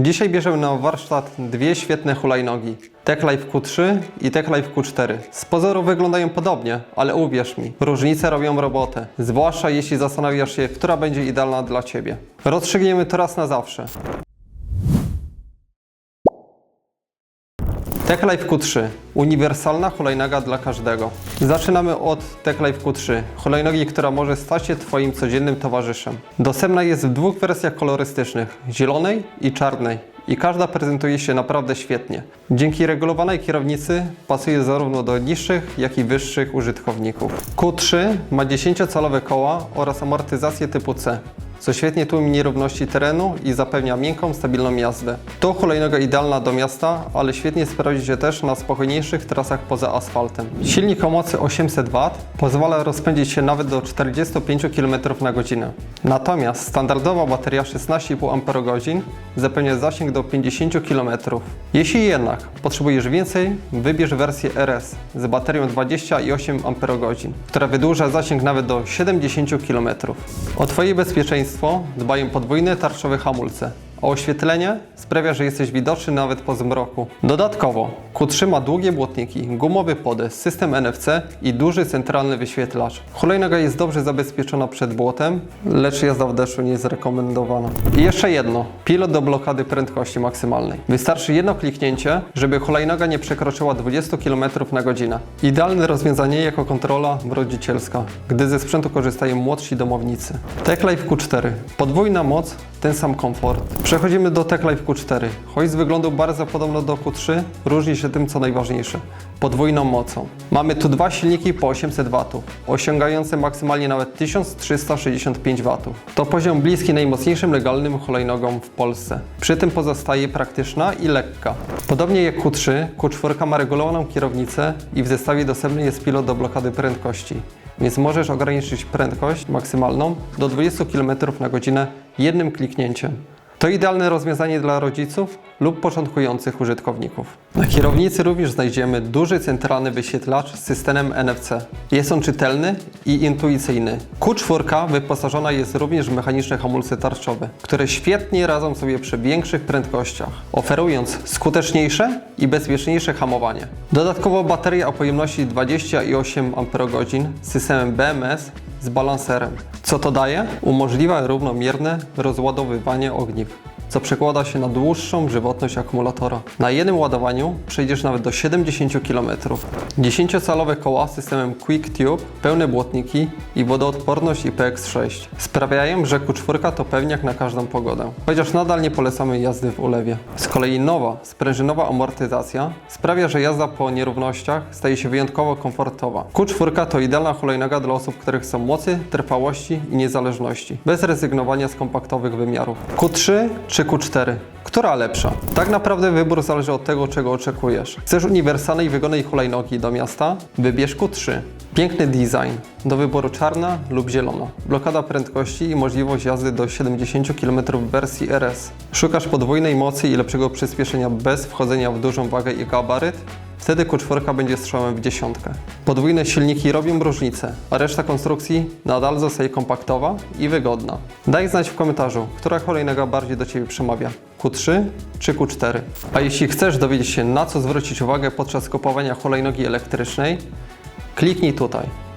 Dzisiaj bierzemy na warsztat dwie świetne hulajnogi. Tech Life Q3 i Tech Life Q4. Z pozoru wyglądają podobnie, ale uwierz mi, różnice robią robotę. Zwłaszcza jeśli zastanawiasz się, która będzie idealna dla Ciebie. Rozstrzygniemy to raz na zawsze. Tech Life Q3. Uniwersalna hulajnoga dla każdego. Zaczynamy od Tech Life Q3. Hulajnogi, która może stać się Twoim codziennym towarzyszem. Dostępna jest w dwóch wersjach kolorystycznych. Zielonej i czarnej. I każda prezentuje się naprawdę świetnie. Dzięki regulowanej kierownicy pasuje zarówno do niższych, jak i wyższych użytkowników. Q3 ma 10-calowe koła oraz amortyzację typu C co świetnie tłumi nierówności terenu i zapewnia miękką, stabilną jazdę. To hulajnoga idealna do miasta, ale świetnie sprawdzi się też na spokojniejszych trasach poza asfaltem. Silnik o mocy 800 W pozwala rozpędzić się nawet do 45 km na godzinę. Natomiast standardowa bateria 16,5 Ah zapewnia zasięg do 50 km. Jeśli jednak potrzebujesz więcej, wybierz wersję RS z baterią 28 Ah, która wydłuża zasięg nawet do 70 km. O Twoje bezpieczeństwo dbają podwójne tarczowe hamulce, oświetlenie sprawia, że jesteś widoczny nawet po zmroku. Dodatkowo Q3 ma długie błotniki, gumowy podest, system NFC i duży centralny wyświetlacz. Hulajnoga jest dobrze zabezpieczona przed błotem, lecz jazda w deszczu nie jest rekomendowana. I jeszcze jedno, pilot do blokady prędkości maksymalnej. Wystarczy jedno kliknięcie, żeby hulajnoga nie przekroczyła 20 km na godzinę. Idealne rozwiązanie jako kontrola rodzicielska, gdy ze sprzętu korzystają młodsi domownicy. TechLife Q4. Podwójna moc, ten sam komfort. Przechodzimy do TechLife Q4. Choć z wyglądu bardzo podobno do Q3, różni się tym co najważniejsze. Podwójną mocą. Mamy tu dwa silniki po 800 W, osiągające maksymalnie nawet 1365 W. To poziom bliski najmocniejszym legalnym hulajnogom w Polsce. Przy tym pozostaje praktyczna i lekka. Podobnie jak Q3, Q4 ma regulowaną kierownicę i w zestawie dostępny jest pilot do blokady prędkości więc możesz ograniczyć prędkość maksymalną do 20 km na godzinę jednym kliknięciem. To idealne rozwiązanie dla rodziców lub początkujących użytkowników. Na kierownicy również znajdziemy duży centralny wyświetlacz z systemem NFC. Jest on czytelny i intuicyjny. Q4 wyposażona jest również w mechaniczne hamulce tarczowe, które świetnie radzą sobie przy większych prędkościach, oferując skuteczniejsze i bezpieczniejsze hamowanie. Dodatkowo bateria o pojemności 28 Ah z systemem BMS z balanserem. Co to daje? Umożliwia równomierne rozładowywanie ogniw co przekłada się na dłuższą żywotność akumulatora. Na jednym ładowaniu przejdziesz nawet do 70 km. 10-calowe koła z systemem Quick Tube, pełne błotniki i wodoodporność IPX6 sprawiają, że Q4 to pewniak na każdą pogodę. Chociaż nadal nie polecamy jazdy w ulewie. Z kolei nowa, sprężynowa amortyzacja sprawia, że jazda po nierównościach staje się wyjątkowo komfortowa. Q4 to idealna hulajnoga dla osób, które chcą mocy, trwałości i niezależności, bez rezygnowania z kompaktowych wymiarów. Q3 czy Q4? Która lepsza? Tak naprawdę wybór zależy od tego, czego oczekujesz. Chcesz uniwersalnej wygodnej hulajnogi do miasta? Wybierz Q3. Piękny design, do wyboru czarna lub zielona. Blokada prędkości i możliwość jazdy do 70 km w wersji RS. Szukasz podwójnej mocy i lepszego przyspieszenia bez wchodzenia w dużą wagę i gabaryt? Wtedy Q4 będzie strzałem w dziesiątkę. Podwójne silniki robią różnicę, a reszta konstrukcji nadal zostaje kompaktowa i wygodna. Daj znać w komentarzu, która hulajnoga bardziej do Ciebie przemawia. Q3 czy Q4? A jeśli chcesz dowiedzieć się na co zwrócić uwagę podczas kupowania hulajnogi elektrycznej, kliknij tutaj.